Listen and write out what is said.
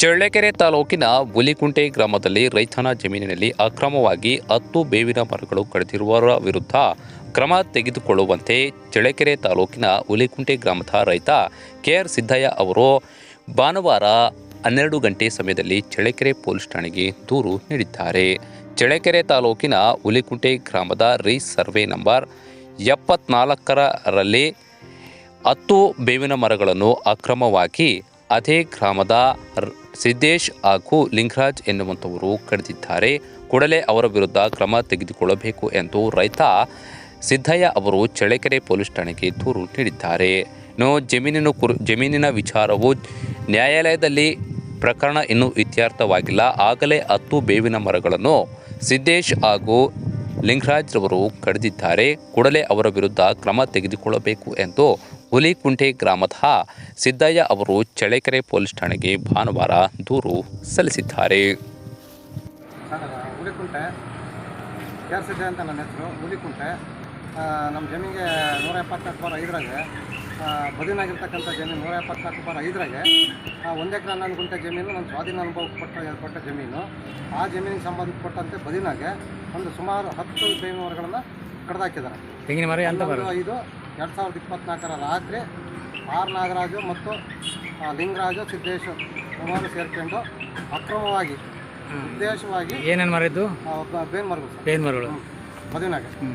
ಚಳ್ಳಕೆರೆ ತಾಲೂಕಿನ ಹುಲಿಕುಂಟೆ ಗ್ರಾಮದಲ್ಲಿ ರೈತನ ಜಮೀನಿನಲ್ಲಿ ಅಕ್ರಮವಾಗಿ ಹತ್ತು ಬೇವಿನ ಮರಗಳು ಕಡಿದಿರುವವರ ವಿರುದ್ಧ ಕ್ರಮ ತೆಗೆದುಕೊಳ್ಳುವಂತೆ ಚಳ್ಳಕೆರೆ ತಾಲೂಕಿನ ಹುಲಿಕುಂಟೆ ಗ್ರಾಮದ ರೈತ ಕೆಆರ್ ಸಿದ್ದಯ್ಯ ಅವರು ಭಾನುವಾರ ಹನ್ನೆರಡು ಗಂಟೆ ಸಮಯದಲ್ಲಿ ಚಳ್ಳಕೆರೆ ಪೊಲೀಸ್ ಠಾಣೆಗೆ ದೂರು ನೀಡಿದ್ದಾರೆ. ಚಳ್ಳಕೆರೆ ತಾಲೂಕಿನ ಹುಲಿಕುಂಟೆ ಗ್ರಾಮದ ರೀ ಸರ್ವೆ ನಂಬರ್ ಎಪ್ಪತ್ನಾಲ್ಕರಲ್ಲಿ ಹತ್ತು ಬೇವಿನ ಮರಗಳನ್ನು ಅಕ್ರಮವಾಗಿ ಅದೇ ಗ್ರಾಮದ ಸಿದ್ದೇಶ್ ಹಾಗೂ ಲಿಂಗರಾಜ್ ಎನ್ನುವಂಥವರು ಕಡಿದಿದ್ದಾರೆ ಕೂಡಲೇ ಅವರ ವಿರುದ್ಧ ಕ್ರಮ ತೆಗೆದುಕೊಳ್ಳಬೇಕು ಎಂದು ರೈತ ಸಿದ್ದಯ್ಯ ಅವರು ಚಳ್ಳಕೆರೆ ಪೊಲೀಸ್ ಠಾಣೆಗೆ ದೂರು ನೀಡಿದ್ದಾರೆ. ಇನ್ನು ಜಮೀನಿನ ಕುರು ಜಮೀನಿನ ವಿಚಾರವು ನ್ಯಾಯಾಲಯದಲ್ಲಿ ಪ್ರಕರಣ ಇನ್ನೂ ಇತ್ಯರ್ಥವಾಗಿಲ್ಲ. ಆಗಲೇ ಹತ್ತು ಬೇವಿನ ಮರಗಳನ್ನು ಸಿದ್ದೇಶ್ ಹಾಗೂ ಲಿಂಗರಾಜ್ ರವರು ಕಡಿದಿದ್ದಾರೆ. ಕೂಡಲೇ ಅವರ ವಿರುದ್ಧ ಕ್ರಮ ತೆಗೆದುಕೊಳ್ಳಬೇಕು ಎಂದು ಹುಲಿಕುಂಟೆ ಗ್ರಾಮದ ಸಿದ್ದಯ್ಯ ಅವರು ಚಳ್ಳಕೆರೆ ಪೊಲೀಸ್ ಠಾಣೆಗೆ ಭಾನುವಾರ ದೂರು ಸಲ್ಲಿಸಿದ್ದಾರೆ. ಹುಲಿಕುಂಟೆ ಅಂತ ನನ್ನ ಹೆಸರು? ಹುಲಿಕುಂಟೆ. ನಮ್ಮ ಜಮೀನಿಗೆ ನೂರ ಎಪ್ಪತ್ನಾಲ್ಕು ಬಾರ ಐದರಾಗೆ ಬದಿನಾಗಿರ್ತಕ್ಕಂಥ ಜಮೀನು ನೂರ ಎಪ್ಪತ್ನಾಲ್ಕು ಬಾರ ಐದರಾಗೆ ಒಂದು ಎಕರೆ ಹನ್ನೊಂದು ಗುಂಟೆ ಜಮೀನು ನನ್ನ ಸ್ವಾಧೀನ ಅನುಭವ ಕೊಟ್ಟ ಕೊಟ್ಟ ಜಮೀನು. ಆ ಜಮೀನಿಗೆ ಸಂಬಂಧಪಟ್ಟಂತೆ ಬದಿನಾಗೆ ಒಂದು ಸುಮಾರು ಹತ್ತು ಬೇವಿನ ಮರಗಳನ್ನು ಕಡ್ದಾಕಿದ್ದಾರೆ. ತೆಂಗಿನ ಮರ ಅಂತ ಇದು ಐದು ಎರಡು ಸಾವಿರದ ಇಪ್ಪತ್ನಾಲ್ಕರ ರಾತ್ರಿ ಆರ್ ನಾಗರಾಜು ಮತ್ತು ಲಿಂಗರಾಜು ಸಿದ್ದೇಶ್ ಮೂವರು ಸೇರ್ಕೊಂಡು ಅಕ್ರಮವಾಗಿ ಉದ್ದೇಶವಾಗಿ ಏನೇನು ಮರ ಇದ್ದು ಆ, ಒಬ್ಬ ಬೇನ್ ಮರಗಳು ಬೇನ್ ಮರಗಳು ಮದುವೆನಾಗ. ಹ್ಞೂ